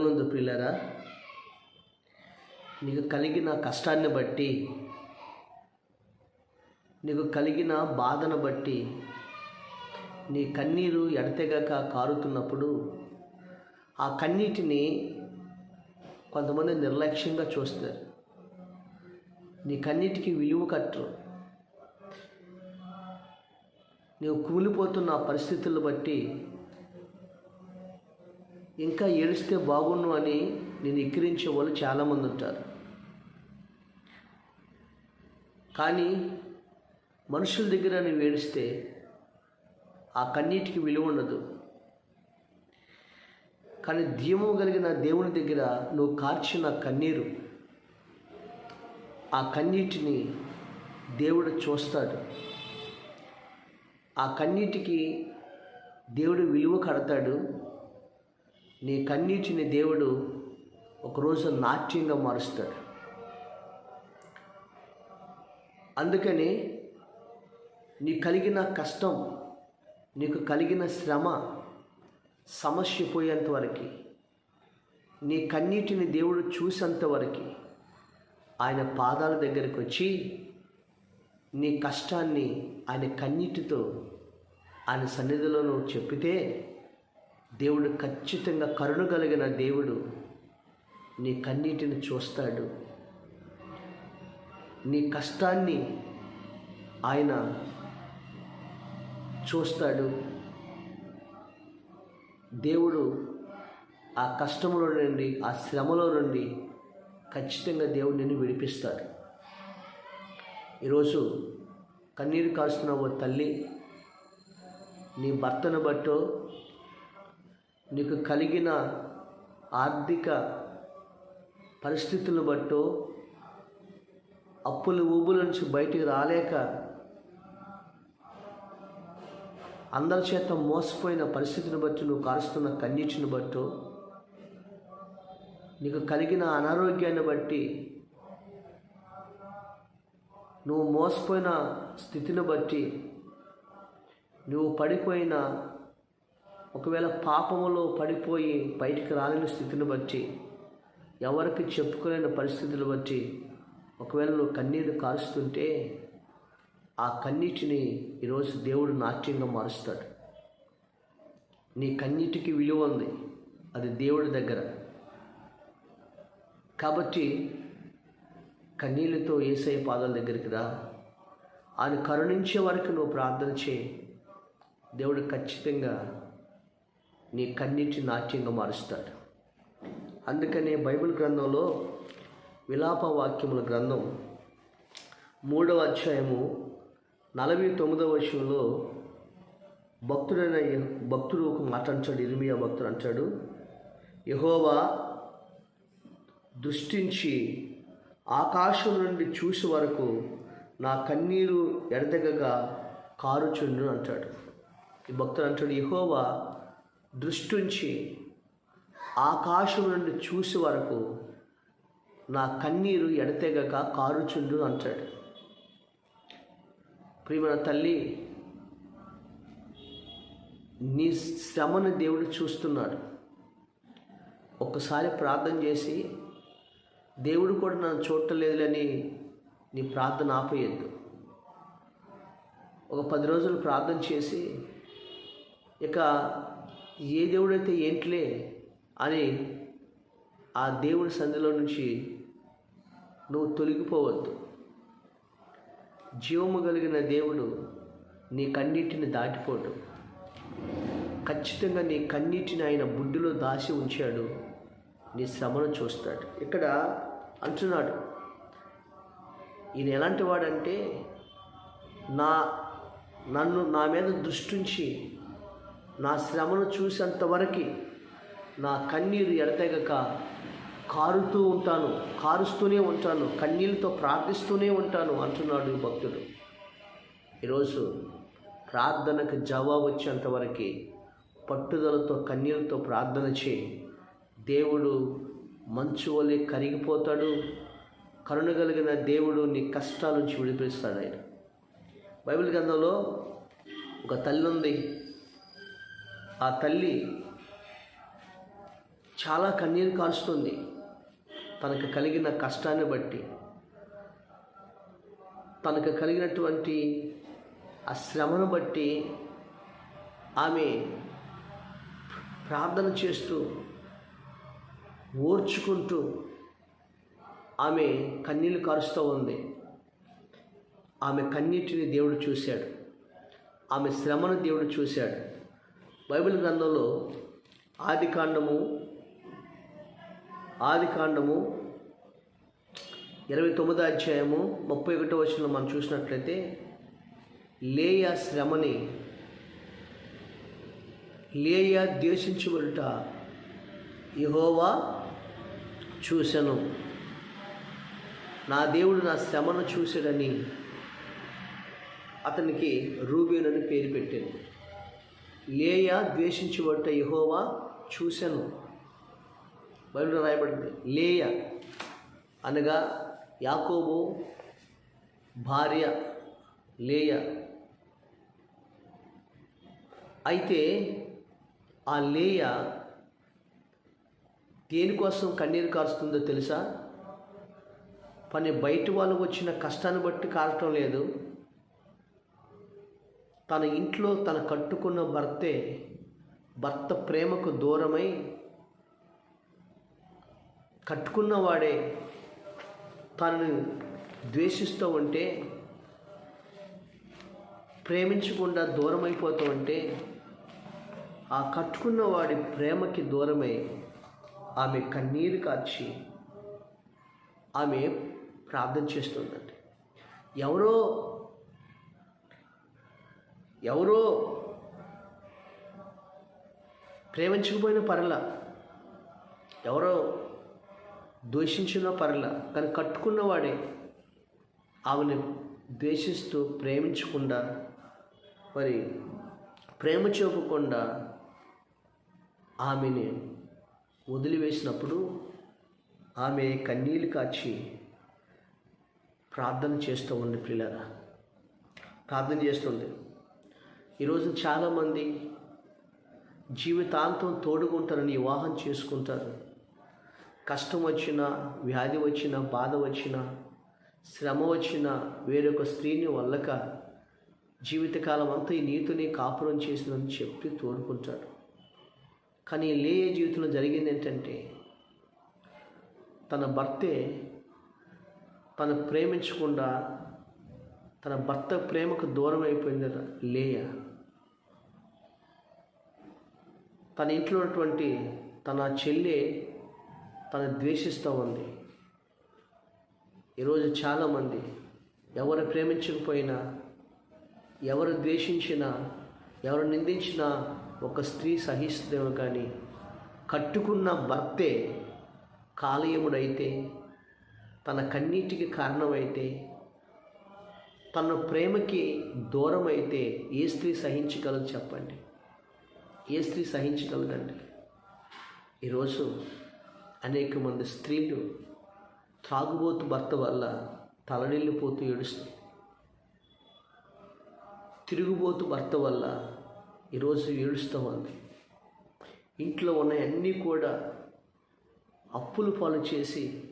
ప్రభునందు ప్రియులరా నీకు కలిగిన కష్టాన్ని బట్టి నీకు కలిగిన బాధను బట్టి నీ కన్నీరు ఎడతెగక కారుతున్నప్పుడు ఆ కన్నీటిని కొంతమంది నిర్లక్ష్యంగా చూస్తారు. నీ కన్నీటికి విలువ కట్టరు. నీవు కూలిపోతున్న పరిస్థితులను బట్టి ఇంకా ఏడిస్తే బాగుండు అని నేను ఎక్కిరించే వాళ్ళు చాలామంది ఉంటారు. కానీ మనుషుల దగ్గర నువ్వు ఏడిస్తే ఆ కన్నీటికి విలువ ఉండదు. కానీ దీమం కలిగిన దేవుని దగ్గర నువ్వు కార్చిన కన్నీరు ఆ కన్నీటిని దేవుడు చూస్తాడు. ఆ కన్నీటికి దేవుడు విలువ కడతాడు. నీ కన్నీటిని దేవుడు ఒకరోజు నాట్యంగా మారుస్తాడు. అందుకని నీ కలిగిన కష్టం నీకు కలిగిన శ్రమ సమస్య పోయేంత వరకు నీ కన్నీటిని దేవుడు చూసేంత వరకు ఆయన పాదాల దగ్గరికి వచ్చి నీ కష్టాన్ని ఆయన కన్నీటితో ఆయన సన్నిధిలో నువ్వు చెప్పితే దేవుడు ఖచ్చితంగా కరుణ కలిగిన దేవుడు నీ కన్నీటిని చూస్తాడు. నీ కష్టాన్ని ఆయన చూస్తాడు. దేవుడు ఆ కష్టంలో నుండి ఆ శ్రమలో నుండి ఖచ్చితంగా దేవుడు నిన్ను విడిపిస్తాడు. ఈరోజు కన్నీరు కాస్తున్న ఓ తల్లి నీ భర్తను బట్టో నీకు కలిగిన ఆర్థిక పరిస్థితులను బట్టో అప్పుల ఊబుల నుంచి బయటికి రాలేక అందరి చేత మోసపోయిన పరిస్థితిని బట్టి నువ్వు కారుస్తున్న కన్నీటిని బట్టో నీకు కలిగిన అనారోగ్యాన్ని బట్టి నువ్వు మోసపోయిన స్థితిని బట్టి నువ్వు పడిపోయిన ఒకవేళ పాపములో పడిపోయి బయటికి రాలేని స్థితిని బట్టి ఎవరికి చెప్పుకోలేని పరిస్థితులు బట్టి ఒకవేళ నువ్వు కన్నీరు కారుస్తుంటే ఆ కన్నీటిని ఈరోజు దేవుడు నాట్యంగా మారుస్తాడు. నీ కన్నీటికి విలువ ఉంది. అది దేవుడి దగ్గర. కాబట్టి కన్నీళ్ళతో ఏసై పాదాల దగ్గరికి రా. ఆయన కరుణించే వరకు నువ్వు ప్రార్థన చేయి. దేవుడు ఖచ్చితంగా నీ కన్నీటి నాట్యంగా మారుస్తాడు. అందుకనే బైబిల్ గ్రంథంలో విలాప వాక్యముల గ్రంథం మూడవ అధ్యాయము నలభై తొమ్మిదవ విషయంలో భక్తుడైన భక్తుడు ఒక మాట అంటాడు ఇర్మియా భక్తుడు అంటాడు యహోవా దృష్టించి ఆకాశం నుండి చూసి వరకు నా కన్నీరు ఎడదగగా కారుచుండు అంటాడు. ఈ భక్తుడు అంటాడు యహోవా దృష్టించి ఆకాశం నుండి చూసి వరకు నా కన్నీరు ఎడతెగక కారుచుండు అంటాడు. ప్రియమైన తల్లి నీ శ్రమను దేవుడు చూస్తున్నాడు. ఒక్కసారి ప్రార్థన చేసి దేవుడు కూడా నన్ను చూడలేదులని నీ ప్రార్థన ఆపేయద్దు. ఒక పది రోజులు ప్రార్థన చేసి ఇక ఏ దేవుడైతే ఏంట్లే అని ఆ దేవుడి సంధిలో నుంచి నువ్వు తొలగిపోవద్దు. జీవము కలిగిన దేవుడు నీ కన్నీటిని దాటిపోడు. ఖచ్చితంగా నీ కన్నీటిని ఆయన బుడ్డిలో దాచి ఉంచాడు. నీ శ్రమను చూస్తాడు. ఇక్కడ అంటున్నాడు. ఈయన ఎలాంటి వాడంటే నా నన్ను నా మీద దృష్టించి నా శ్రమను చూసేంతవరకు నా కన్నీరు ఎడతెగక కారుతూ ఉంటాను కారుస్తూనే ఉంటాను కన్నీళ్ళతో ప్రార్థిస్తూనే ఉంటాను అంటున్నాడు భక్తుడు. ఈరోజు ప్రార్థనకు జవాబు వచ్చేంతవరకు పట్టుదలతో కన్నీళ్ళతో ప్రార్థన చేయి. దేవుడు మంచు వలె కరిగిపోతాడు కరుణ కలిగిన దేవుడు నీ కష్టాల నుంచి విడిపిస్తాడు ఆయన. బైబిల్ గ్రంథంలో ఒక తల్లి ఉంది ఆ తల్లి చాలా కన్నీరు కాల్స్తుంది తనకు కలిగిన కష్టాన్ని బట్టి. తనకు కలిగినటువంటి ఆ శ్రమను బట్టి ఆమె ప్రార్థన చేస్తూ ఓర్చుకుంటూ ఆమె కన్నీళ్ళు కారుస్తూ ఉంది. ఆమె కన్నీటిని దేవుడు చూశాడు. ఆమె శ్రమను దేవుడు చూశాడు. బైబిల్ గ్రంథంలో ఆది కాండము ఆది కాండము ఇరవై తొమ్మిదో అధ్యాయము ముప్పై ఒకటో వచనంలో మనం చూసినట్లయితే లేయ శ్రమని లేయ ద్వేషించబడుట యహోవా చూశాను నా దేవుడు నా శ్రమను చూశాడని అతనికి రూబేనని పేరు పెట్టాను. లేయ ద్వేషించబడ్డ యహోవా చూశాను బయట రాయబడింది లేయ అనగా యాకోబు భార్య లేయ. అయితే ఆ లేయ దేనికోసం కన్నీరు కారుస్తుందో తెలుసా? పని బయట వాళ్ళు వచ్చిన కష్టాన్ని బట్టి కారటం లేదు. తన ఇంట్లో తన కట్టుకున్న భర్తే భర్త ప్రేమకు దూరమై కట్టుకున్నవాడే తనని ద్వేషిస్తూ ఉంటే ప్రేమించకుండా దూరం అయిపోతూ ఉంటే ఆ కట్టుకున్నవాడి ప్రేమకి దూరమై ఆమె కన్నీరు కార్చి ఆమె ప్రార్థన చేస్తుందండి. ఎవరో ఎవరో ప్రేమించకపోయిన పర్ల ఎవరో దూషించిన పర్ల కానీ కట్టుకున్నవాడే ఆమెను ద్వేషిస్తూ ప్రేమించకుండా మరి ప్రేమ చూపకుండా ఆమెని వదిలివేసినప్పుడు ఆమె కన్నీళ్ళు కాచి ప్రార్థన చేస్తూ ఉంది పిల్లరా ప్రార్థన చేస్తుంది ఈరోజు చాలామంది జీవితాంతం తోడుకుంటారని వివాహం చేసుకుంటారు. కష్టం వచ్చినా వ్యాధి వచ్చినా బాధ వచ్చినా శ్రమ వచ్చినా వేరొక స్త్రీని వల్లక జీవితకాలం అంతా ఈ నీతిని కాపురం చేసిందని చెప్పి తోడుకుంటాడు కానీ లే జీవితంలో జరిగింది ఏంటంటే తన భర్తే తను ప్రేమించకుండా తన భర్త ప్రేమకు దూరం అయిపోయింది లేయ. తన ఇంట్లో ఉన్నటువంటి తన చెల్లి తను ద్వేషిస్తూ ఉంది. ఈరోజు చాలామంది ఎవరు ప్రేమించకపోయినా ఎవరు ద్వేషించినా ఎవరు నిందించినా ఒక స్త్రీ సహిస్తుందేమో కానీ కట్టుకున్న భర్తే కాలయముడైతే తన కన్నీటికి కారణమైతే తన ప్రేమకి దూరం అయితే ఏ స్త్రీ సహించగలదు చెప్పండి. ఏ స్త్రీ సహించగలదండి? ఈరోజు అనేక మంది స్త్రీలు త్రాగుబోతు భర్త వల్ల తలనిల్లిపోతూ ఏడుస్తుంది తిరుగుబోతు భర్త వల్ల ఈరోజు ఏడుస్తూ ఉంది ఇంట్లో ఉన్న అన్నీ కూడా అప్పులు పాలు చేసి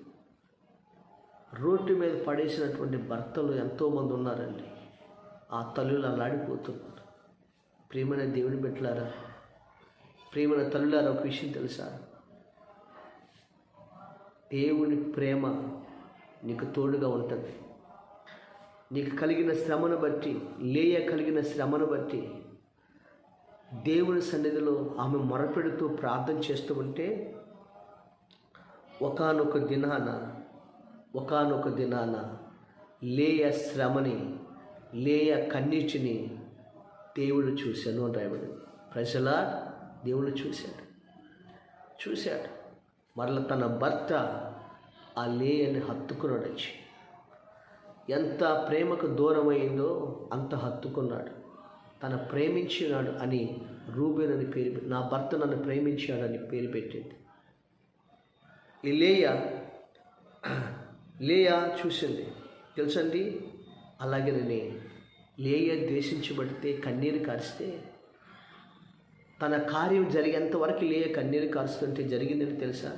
రోడ్డు మీద పడేసినటువంటి భర్తలు ఎంతోమంది ఉన్నారండి. ఆ తల్లులు అలాడిపోతున్నారు ప్రేమైన దేవుని పెట్టలారా ప్రియమైన తల్లులారా ఒక విషయం తెలుసా? దేవుని ప్రేమ నీకు తోడుగా ఉంటుంది. నీకు కలిగిన శ్రమను బట్టి లేయ కలిగిన శ్రమను బట్టి దేవుని సన్నిధిలో ఆమె మొరపెడుతూ ప్రార్థన చేస్తూ ఉంటే ఒకనొక దినాన ఒకనొక దినాన లేయ శ్రమని లేయ కన్నీటిని దేవుడు చూశాను అని రాయబడింది. ప్రజల దేవుడు చూశాడు. చూశాడు. మరల తన భర్త ఆ లేయని హత్తుకున్నాడు వచ్చి. ఎంత ప్రేమకు దూరమైందో అంత హత్తుకున్నాడు. తన ప్రేమించినాడు అని రూబేన్ అని పేరు నా భర్త నన్ను ప్రేమించాడని పేరు పెట్టింది. ఈ లేయ లేయ చూసింది. తెలుసండి? అలాగే లేయ ద్వేషించబడితే కన్నీరు కారిస్తే తన కార్యం జరిగేంత వరకు లేయ కన్నీరు కారుస్తుంటే జరిగిందని తెలుసా?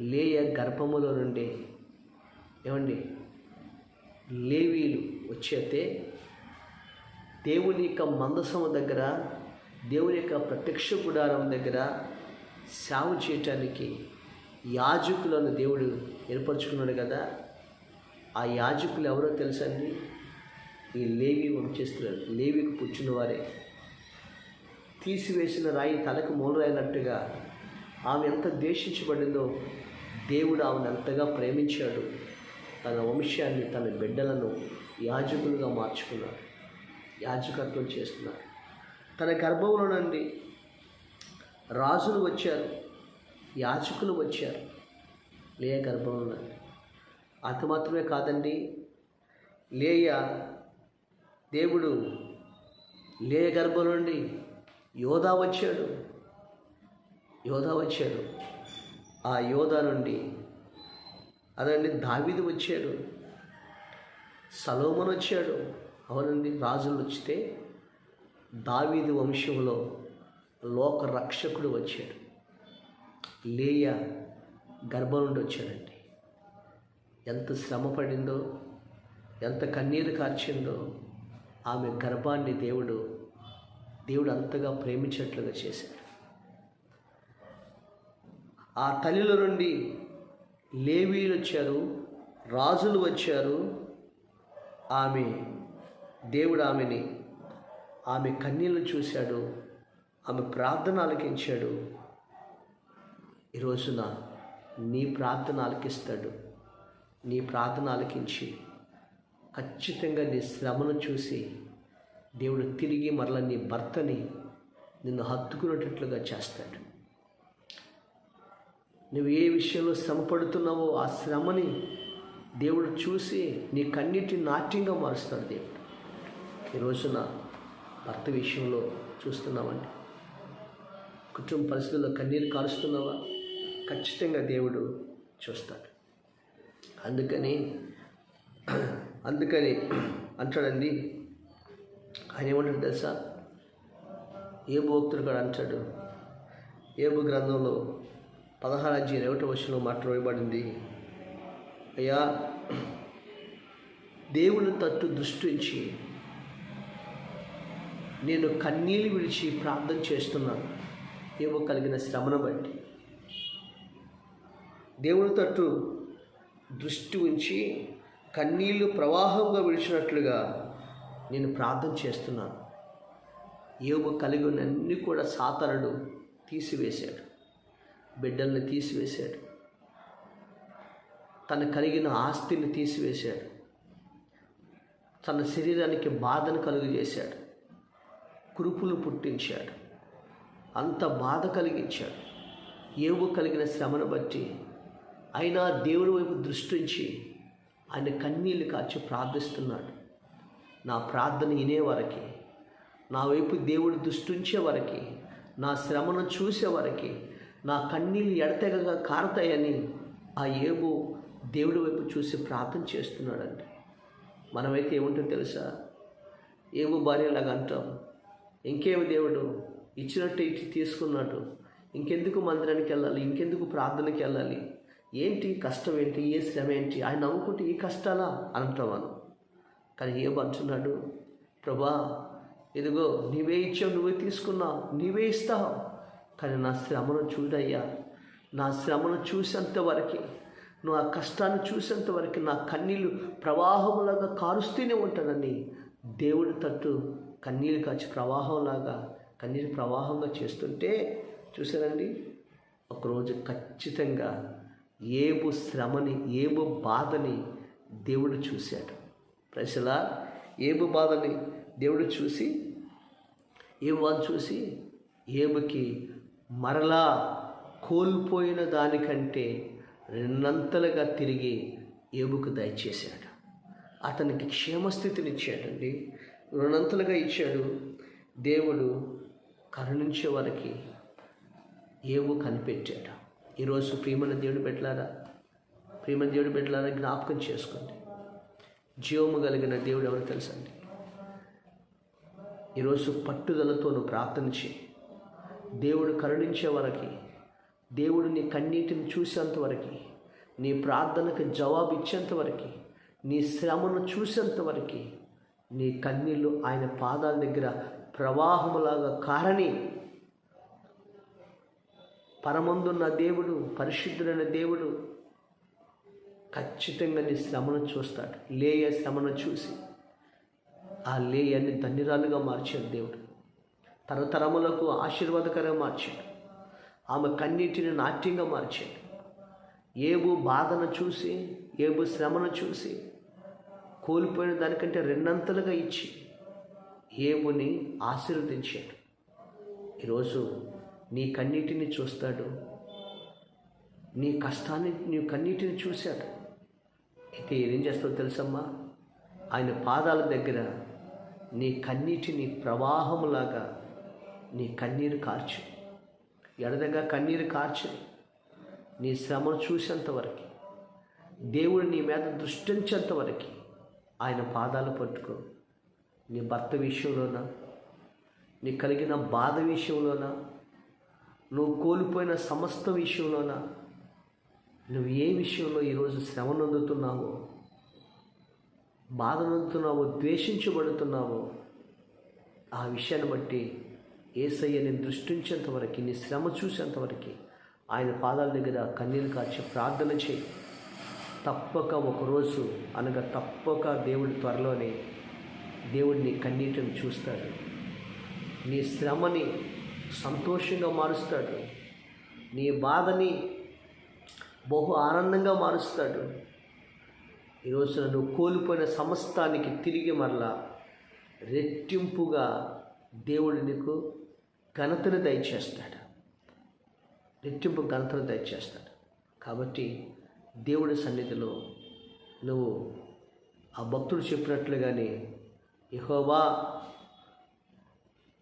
లేయ గర్భములో నుండి. ఏమండి? లేవీలు వచ్చేతే దేవుని యొక్క మందసము దగ్గర దేవుని యొక్క ప్రత్యక్ష గుడారం దగ్గర సేవ చేయటానికి యాజకులను దేవుడు ఏర్పరచుకున్నాడు కదా. ఆ యాజకులు ఎవరో తెలుసండి ఈ లేవి వంశస్థులు. లేవికి పుట్టిన వారే తీసివేసిన రాయి తలకు మూలరైనట్టుగా ఆమె ఎంత ద్వేషించబడిందో దేవుడు ఆమెను ఎంతగా ప్రేమించాడు. తన వంశాన్ని తన బిడ్డలను యాజకులుగా మార్చుకున్నాడు యాజకత్వం చేస్తున్నారు. తన గర్భంలో నుండి రాజులు వచ్చారు యాచకులు వచ్చారు. లేయ గర్భంలో నుండి. అంత మాత్రమే కాదండి లేయ దేవుడు లేయ గర్భం నుండి యోధా వచ్చాడు. యోధా వచ్చాడు. ఆ యోధా నుండి అదండి దావిది వచ్చాడు. సలోమన్ వచ్చాడు. అవునండి రాజులు వచ్చితే దావీది వంశంలో లోక రక్షకుడు వచ్చాడు. లేయ గర్భం నుండి వచ్చాడండి. ఎంత శ్రమ పడిందో ఎంత కన్నీరు కార్చిందో ఆమె గర్భాన్ని దేవుడు దేవుడు అంతగా ప్రేమించేట్లుగా చేశాడు. ఆ తల్లిలో నుండి లేవీలు వచ్చారు రాజులు వచ్చారు. ఆమె దేవుడు ఆమెని ఆమె కన్నీళ్ళు చూశాడు ఆమె ప్రార్థన ఆలకించాడు. ఈ రోజున నీ ప్రార్థన ఆలకిస్తాడు. నీ ప్రార్థన ఆలకించి ఖచ్చితంగా నీ శ్రమను చూసి దేవుడు తిరిగి మరల నీ భర్తని నిన్ను హత్తుకునేటట్లుగా చేస్తాడు. నువ్వు ఏ విషయంలో శ్రమ పడుతున్నావో ఆ శ్రమని దేవుడు చూసి నీ కన్నిటి నాట్యంగా మారుస్తాడు దేవుడు. ఈ రోజున భర్త విషయంలో చూస్తున్నామండి. కుటుంబ పరిస్థితుల్లో కన్నీరు కారుస్తున్నావా? ఖచ్చితంగా దేవుడు చూస్తాడు. అందుకని అందుకని అంటాడండి ఆయన ఏమంటాడు తెలుసా? ఏ భక్తుడు కూడా అంటాడు. ఏబు గ్రంథంలో పదహారాజీ ఒకటో వర్షంలో మాట్లాడబడింది అయ్యా దేవుని తట్టు దృష్టించి నేను కన్నీళ్ళు విడిచి ప్రార్థన చేస్తున్నాను. ఏవో కలిగిన శ్రమను బట్టి. దేవుని తట్టు దృష్టి ఉంచి కన్నీళ్ళు ప్రవాహంగా విడిచినట్లుగా నేను ప్రార్థన చేస్తున్నాను. ఏవో కలిగి ఉన్న కూడా సాతనుడు తీసివేశాడు. బిడ్డల్ని తీసివేశాడు. తన కలిగిన ఆస్తిని తీసివేశాడు. తన శరీరానికి బాధను కలుగజేశాడు కురుపులు పుట్టించాడు. అంత బాధ కలిగించాడు. ఏవో కలిగిన శ్రమను బట్టి అయినా దేవుడి వైపు దృష్టించి ఆయన కన్నీళ్ళు కాచి ప్రార్థిస్తున్నాడు. నా ప్రార్థన వినేవరకి నా వైపు దేవుడు దృష్టించే వరకి. నా శ్రమను చూసే వరకి. నా కన్నీళ్ళు ఎడతెగగా కారతాయని ఆ ఏబు దేవుడి వైపు చూసి ప్రార్థన చేస్తున్నాడండి. మనమైతే ఏముంటుందో తెలుసా? ఏబు భార్యలాగా అంటాం. ఇంకేమి దేవుడు? ఇచ్చినట్టు ఇచ్చి తీసుకున్నట్టు ఇంకెందుకు మందిరానికి వెళ్ళాలి? ఇంకెందుకు ప్రార్థనకి వెళ్ళాలి? ఏంటి? కష్టం ఏంటి? ఏ శ్రమ ఏంటి? ఆయన నమ్ముకుంటే ఈ కష్టాలా? అంటాం మనం. కానీ ఏం ప్రభా ఇదిగో నీవే ఇచ్చావు నువ్వే తీసుకున్నావు నీవే ఇస్తావు. కానీ నా శ్రమను చూడయ్యా నా శ్రమను చూసేంత వరకు నువ్వు ఆ కష్టాన్ని చూసేంత వరకు నా కన్నీళ్ళు ప్రవాహంలాగా కారుస్తూనే ఉంటానని దేవుడి తట్టు కన్నీళ్ళు కాచి ప్రవాహంలాగా కన్నీరు ప్రవాహంగా చేస్తుంటే చూసారండి ఒకరోజు ఖచ్చితంగా ఏబు శ్రమని ఏబు బాధని దేవుడు చూశాడు. ప్రజల ఏబు బాధని దేవుడు చూసి ఏబు బాధ చూసి ఏబుకి మరలా కోల్పోయిన దానికంటే రెండంతలుగా తిరిగి ఏబుకు దయచేశాడు అతనికి క్షేమస్థితినిచ్చాడండి. రెండంతలుగా ఇచ్చాడు. దేవుడు కరుణించే వారికి ఏవు కనిపెట్టాడు. ఈరోజు ప్రియమైన దేవుడు పెట్టలారా ప్రియమైన దేవుడు పెట్టలారా జ్ఞాపకం చేసుకోండి. జీవము కలిగిన దేవుడు ఎవరు తెలుసండి? ఈరోజు పట్టుదలతో నువ్వు ప్రార్థన చేయి దేవుడు కరుణించే వరకు దేవుడు నీ కన్నీటిని చూసేంత వరకు నీ ప్రార్థనకు జవాబు ఇచ్చేంత వరకు నీ శ్రమను చూసేంత వరకు నీ కన్నీళ్ళు ఆయన పాదాల దగ్గర ప్రవాహములాగా కారని పరమందున్న దేవుడు పరిశుద్ధుడైన దేవుడు ఖచ్చితంగా నీ శ్రమను చూస్తాడు. లేయ శ్రమను చూసి ఆ లేయని ధన్యురాలుగా మార్చాడు దేవుడు. తరతరములకు ఆశీర్వాదకరంగా మార్చాడు. ఆమె కన్నీటిని నాట్యంగా మార్చాడు. ఏబు బాధను చూసి ఏబు శ్రమను చూసి కోల్పోయిన దానికంటే రెండంతలుగా ఇచ్చి ఏబుని ఆశీర్వదించాడు. ఈరోజు నీ కన్నీటిని చూస్తాడు. నీ కష్టాన్ని నీ కన్నీటిని చూశాడు. ఏం చేస్తావు తెలుసమ్మా? ఆయన పాదాల దగ్గర నీ కన్నీటిని ప్రవాహములాగా నీ కన్నీరు కార్చు. ఎడదగా కన్నీరు కార్చు. నీ శ్రమను చూసేంతవరకు దేవుడు నీ మీద దృష్టించేంతవరకు ఆయన పాదాలు పట్టుకో. నీ భర్త విషయంలోనా? నీ కలిగిన బాధ విషయంలోనా? నువ్వు కోల్పోయిన సమస్త విషయంలోనా? నువ్వు ఏ విషయంలో ఈరోజు శ్రమ నొందుతున్నావో బాధ నొందుతున్నావో ద్వేషించబడుతున్నావో ఆ విషయాన్ని బట్టి ఏసయ్యని దృష్టించేంతవరకు నీ శ్రమ చూసేంతవరకు ఆయన పాదాల దగ్గర కన్నీరు కాచి ప్రార్థన చేయి. తప్పక ఒకరోజు అనగా తప్పక దేవుడి త్వరలోనే దేవుడిని కన్నీటిని చూస్తాడు. నీ శ్రమని సంతోషంగా మారుస్తాడు. నీ బాధని బహు ఆనందంగా మారుస్తాడు. ఈరోజు నువ్వు కోల్పోయిన సమస్తానికి తిరిగి మరలా రెట్టింపుగా దేవుడు నీకు ఘనతను దయచేస్తాడు. రెట్టింపు ఘనతను దయచేస్తాడు. కాబట్టి దేవుడి సన్నిధిలో నువ్వు ఆ భక్తుడు చెప్పినట్లుగానే యహోవా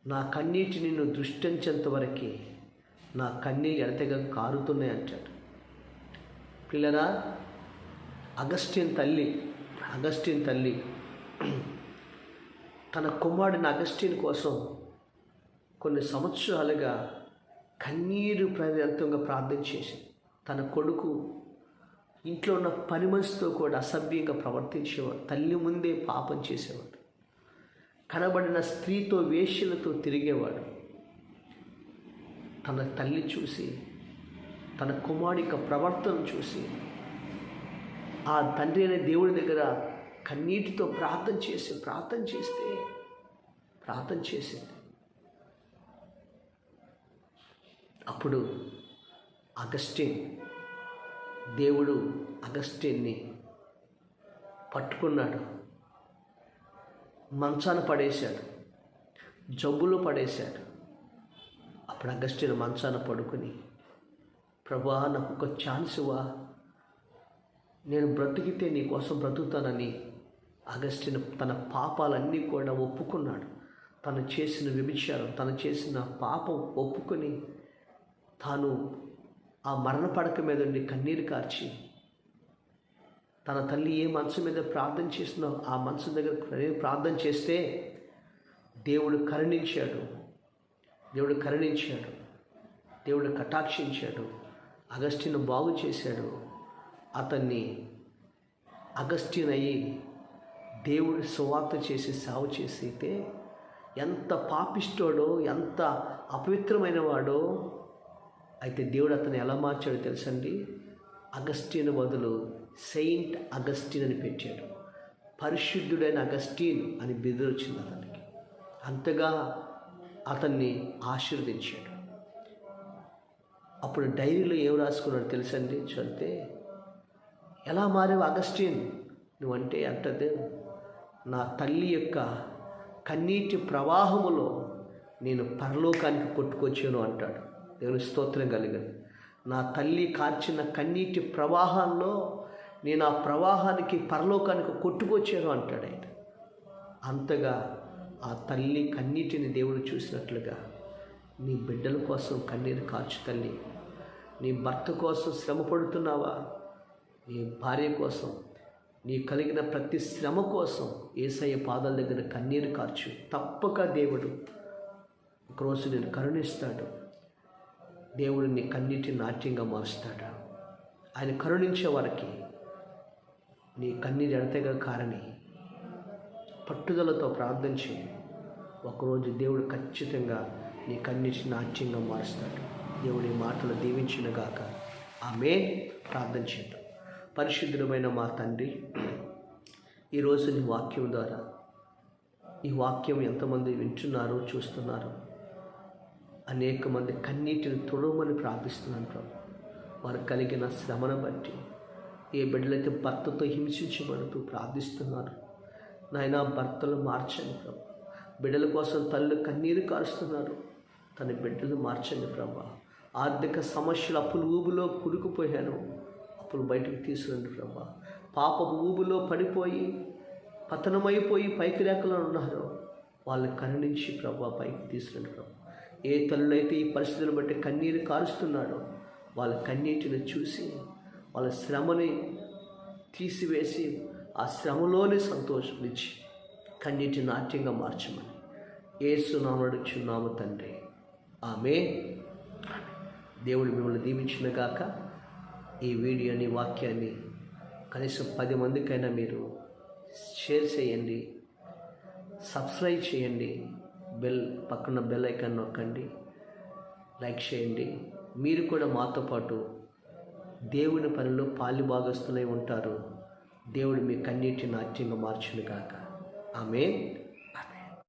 నా కన్నీటిని నువ్వు దృష్టించేంత వరకు నా కన్నీళ్ళు ఎడతగా కారుతున్నాయి అంటాడు. పిల్లరా అగస్టిన్ తల్లి అగస్టిన్ తల్లి తన కుమారుడిని అగస్టిన్ కోసం కొన్ని సంవత్సరాలుగా కన్నీరు ప్రయంతంగా ప్రార్థన చేసి తన కొడుకు ఇంట్లో ఉన్న పని మనిషితో కూడా అసభ్యంగా ప్రవర్తించేవాడు. తల్లి ముందే పాపం చేసేవాడు. కనబడిన స్త్రీతో వేష్యలతో తిరిగేవాడు. తన తల్లి చూసి తన కుమారుడి యొక్క ప్రవర్తన చూసి ఆ తండ్రి అనే దేవుడి దగ్గర కన్నీటితో ప్రార్థన చేసి ప్రార్థన చేస్తే ప్రార్థన చేసింది. అప్పుడు అగస్టిన్ దేవుడు అగస్టిన్ని పట్టుకున్నాడు. మంచాన పడేశాడు. జబ్బులో పడేశాడు. అప్పుడు అగస్టిన్ మంచాన పడుకుని ప్రభా నాకు ఒక ఛాన్స్ ఇవ్వా. నేను బ్రతికితే నీ కోసం బ్రతుకుతానని అగస్టిన్ తన పాపాలన్నీ కూడా ఒప్పుకున్నాడు. తను చేసిన వ్యభిచారం తను చేసిన పాపం ఒప్పుకొని తాను ఆ మరణ పడక మీద ఉండి కన్నీరు కార్చి తన తల్లి ఏ మనసు మీద ప్రార్థన చేసినా ఆ మనసు దగ్గర ప్రార్థన చేస్తే దేవుడు కరుణించాడు. దేవుడు కరుణించాడు. దేవుడు కటాక్షించాడు. అగస్టిన్ బాగు చేశాడు. అతన్ని అగస్టిన్ అయ్యి దేవుడి సువార్త చేసి సేవ చేసైతే ఎంత పాపిష్టోడో ఎంత అపవిత్రమైన వాడో అయితే దేవుడు అతను ఎలా మార్చాడో తెలుసండి? అగస్టిన్ బదులు సెయింట్ అగస్టిన్ అని పెట్టాడు. పరిశుద్ధుడైన అగస్టిన్ అని బిరుదు అతనికి. అంతగా అతన్ని ఆశీర్వదించాడు. అప్పుడు డైరీలో ఏం రాసుకున్నాడు తెలుసండి? చదివితే ఎలా మారేవు అగస్టిన్? నువ్వంటే అంటది నా తల్లి యొక్క కన్నీటి ప్రవాహములో నేను పరలోకానికి కొట్టుకొచ్చాను అంటాడు. దేవుని స్తోత్రం కలిగింది నా తల్లి కార్చిన కన్నీటి ప్రవాహంలో నేను ఆ ప్రవాహానికి పరలోకానికి కొట్టుకొచ్చాను అంటాడు ఆయన. అంతగా ఆ తల్లి కన్నీటిని దేవుడు చూసినట్లుగా నీ బిడ్డల కోసం కన్నీరు కాచు తల్లి. నీ భర్త కోసం శ్రమ పడుతున్నావా? నీ భార్య కోసం నీ కలిగిన ప్రతి శ్రమ కోసం ఏసయ్య పాదాల దగ్గర కన్నీరు కార్చు తప్పక దేవుడు ఒకరోజు నేను కరుణిస్తాడు. దేవుడు నీ కన్నీటి నాట్యంగా మారుస్తాడు. ఆయన కరుణించే వారికి నీ కన్నీరు ఎడతగా కారని పట్టుదలతో ప్రార్థన చేయి. ఒకరోజు దేవుడు ఖచ్చితంగా నీ కన్నీటి నాట్యంగా మారుస్తాడు. దేవుడి మాటలు దీవించినగాక ఆమె ప్రార్థన చేద్దాం. పరిశుద్ధమైన మా తండ్రి ఈరోజు నీ వాక్యం ద్వారా ఈ వాక్యం ఎంతమంది వింటున్నారో చూస్తున్నారో. అనేక మంది కన్నీటిని తుడవమని ప్రార్థిస్తున్నాను ప్రభు. వారు కలిగిన శ్రమను బట్టి ఏ బిడ్డలైతే భర్తతో హింసించబడుతూ ప్రార్థిస్తున్నారు నాయన భర్తలు మార్చండి ప్రభు. బిడ్డల కోసం తల్లి కన్నీరు కారుస్తున్నారు. తన బిడ్డలు మార్చండి ప్రభా. ఆర్థిక సమస్యలు అప్పులు ఊబులో కురుకుపోయాను. అప్పులు బయటకు తీసుకురండి ప్రభా. పాపపు ఊబులో పడిపోయి పతనమైపోయి పైకి రేఖలో ఉన్నారు. వాళ్ళని కరుణించి ప్రభా పైకి తీసుకురండి ప్రభా. ఏ తల్లులైతే ఈ పరిస్థితులను బట్టి కన్నీరు కారుస్తున్నాడో వాళ్ళ కన్నీటిని చూసి వాళ్ళ శ్రమని తీసివేసి ఆ శ్రమలోనే సంతోషం ఇచ్చి కన్నీటి నాట్యంగా మార్చమని. ఏసునామడుచున్నాము తండ్రి. ఆమె దేవుడు మిమ్మల్ని దీవించిన గాక ఈ వీడియోని వాక్యాన్ని కనీసం పది మందికైనా మీరు షేర్ చేయండి సబ్స్క్రైబ్ చేయండి బెల్ పక్కన బెల్ ఐకాన్ నొక్కండి లైక్ చేయండి. మీరు కూడా మాతో పాటు దేవుని పనిలో పాలి భాగస్తులై ఉంటారు. దేవుడు మీ కన్నీటి నాట్యంగా మార్చును కాక ఆమె